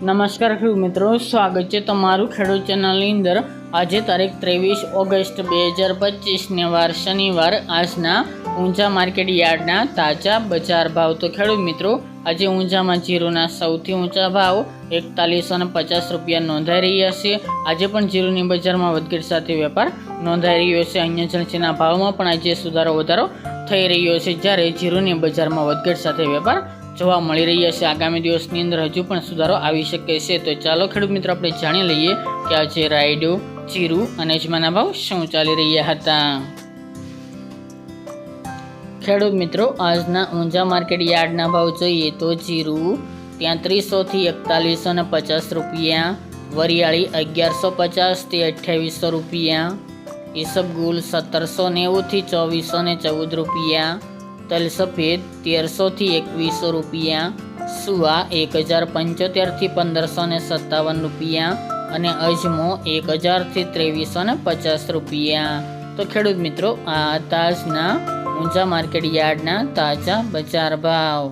નમસ્કાર ખેડૂત મિત્રો, સ્વાગત છે તમારું ખેડૂત ચેનલની અંદર. આજે તારીખ ત્રેવીસ ઓગસ્ટ બે હજાર પચીસને વાર શનિવાર, આજના ઊંચા માર્કેટ યાર્ડના તાજા બજાર ભાવ. તો ખેડૂત મિત્રો, આજે ઊંચામાં જીરુના સૌથી ઊંચા ભાવ એકતાલીસો ને પચાસ રૂપિયા નોંધાઈ રહ્યા છે. આજે પણ જીરુની બજારમાં વધઘટ સાથે વેપાર નોંધાઈ રહ્યો છે. અન્ય જણસીના ભાવમાં પણ આજે સુધારો વધારો થઈ રહ્યો છે. જ્યારે જીરુની બજારમાં વધઘટ સાથે વેપાર જોવા મળી રહ્યા છે આગામી દિવસની અંદર હજુ પણ સુધારો આવી શકે છે. તો ચાલો ખેડૂત મિત્રો, આપણે જાણી લઈએ કે આજે રાયડો જીરું અને અજમાના ભાવ શું ચાલી રહ્યા હતા. ખેડૂત મિત્રો, આજના ઊંઝા માર્કેટ યાર્ડના ભાવ જોઈએ તો જીરું ત્યાંત્રીસોથી એકતાલીસો ને પચાસ રૂપિયા, વરિયાળી અગિયારસો પચાસથી અઠ્યાવીસો રૂપિયા, ઈસબગુલ સત્તરસો નેવુંથી ચોવીસો ને ચૌદ રૂપિયા તલ સફેદ તેરસોથી એકવીસો રૂપિયા, સુવા એક હજાર પંચોતેરથી પંદરસો ને સત્તાવન રૂપિયા અને અજમો એક હજારથી ત્રેવીસો ને પચાસ રૂપિયા. તો ખેડૂત મિત્રો, આ તાજના ઊંચા માર્કેટ યાર્ડના તાજા બજાર ભાવ.